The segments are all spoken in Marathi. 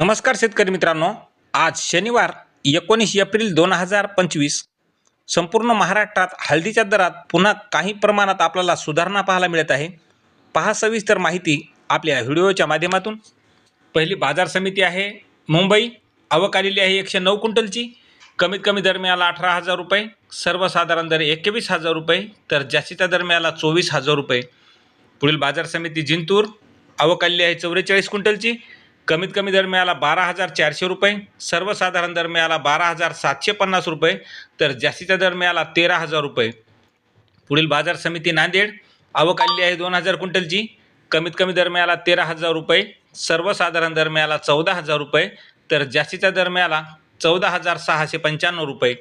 नमस्कार शेतकरी मित्रांनो. आज शनिवार एकोणीस एप्रिल दोन हजार पंचवीस. संपूर्ण महाराष्ट्रात हळदीच्या दरात पुन्हा काही प्रमाणात आपल्याला सुधारणा पाहायला मिळत आहे. पहा सविस्तर माहिती आपल्या व्हिडिओच्या माध्यमातून. पहिली बाजार समिती आहे मुंबई. आवक आलेली आहे एकशे नऊ क्विंटलची. कमीत कमी दर मिळाला अठरा हजार रुपये. सर्वसाधारण दर एकवीस हजार रुपये तर जास्तीचा दर मिळाला चोवीस हजार रुपये. पुढील बाजार समिती जिंतूर. आवक आलेली आहे चौवेचाळीस क्विंटलची. कमीत कमी दर मिळाला बारा हजार चारशे रुपये सर्वसाधारण दर मिळाला बारा हजार सातशे पन्नास रुपये तर जास्तीचा दर मिळाला तेरा हजार रुपये. पुढील बाजार समिती नांदेड आवक आलेली आहे दोन हजार क्विंटलची कमीत कमी दर मिळाला तेरा हजार रुपये सर्वसाधारण दर मिळाला चौदा हजार रुपये तर जास्तीचा दर मिळाला चौदा हजार सहाशे पंच्याण्णव रुपये.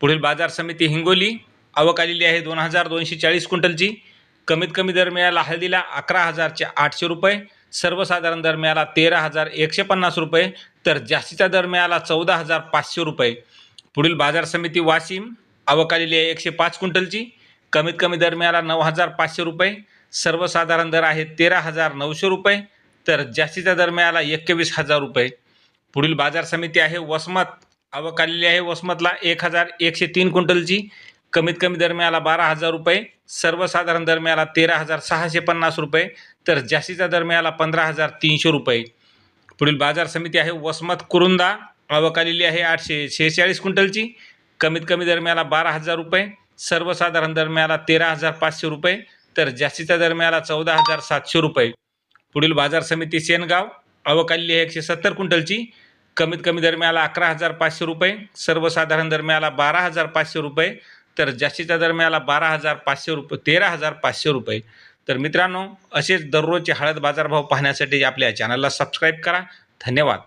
पुढील बाजार समिती हिंगोली आवक आलेली आहे दोन हजार दोनशे चाळीस क्विंटलची कमीत कमी दर मिळाला हळदीला अकरा हजारचे आठशे रुपये सर्वसाधारण दर मिळाला तेरा हजार एकशे पन्नास रुपये तर जास्तीचा दर मिळाला चौदा हजार पाचशे रुपये. पुढील बाजार समिती वाशिम आवक आलेली आहे एकशे पाच क्विंटलची. कमीत कमी दर मिळाला नऊ हजार पाचशे रुपये. सर्वसाधारण दर आहे तेरा हजार नऊशे रुपये तर जास्तीचा दर मिळाला एकवीस हजार रुपये. पुढील बाजार समिती आहे वसमत आवक आलेली आहे वसमतला एक हजार एकशे तीन क्विंटलची. कमीत कमी दरम्याला बारा हजार रुपये सर्वसाधारण दरम्याला तेरा हजार सहाशे पन्नास रुपये तर जास्तीचा दरम्याला पंधरा हजार तीनशे रुपये. पुढील बाजार समिती आहे वसमत कुरुंदा. आवक आलेली आहे आठशे शेहेचाळीस क्विंटलची. कमीत कमी दरम्याला बारा हजार रुपये सर्वसाधारण दरम्याला तेरा हजार पाचशे रुपये तर जास्तीच्या दरम्याला चौदा हजार सातशे रुपये. पुढील बाजार समिती सेनगाव. आवक आलेली आहे एकशे सत्तर क्विंटलची. कमीत कमी दरम्याला अकरा हजार पाचशे रुपये सर्वसाधारण दरम्याला बारा हजार पाचशे रुपये तर जास्तीचा दर मिळाला बारा हजार पाचशे रुपये तेरा हजार पाचशे रुपये. तर मित्रांनो असेच दररोजचे हळद बाजारभाव पाहण्यासाठी आपल्या चॅनलला सबस्क्राईब करा. धन्यवाद.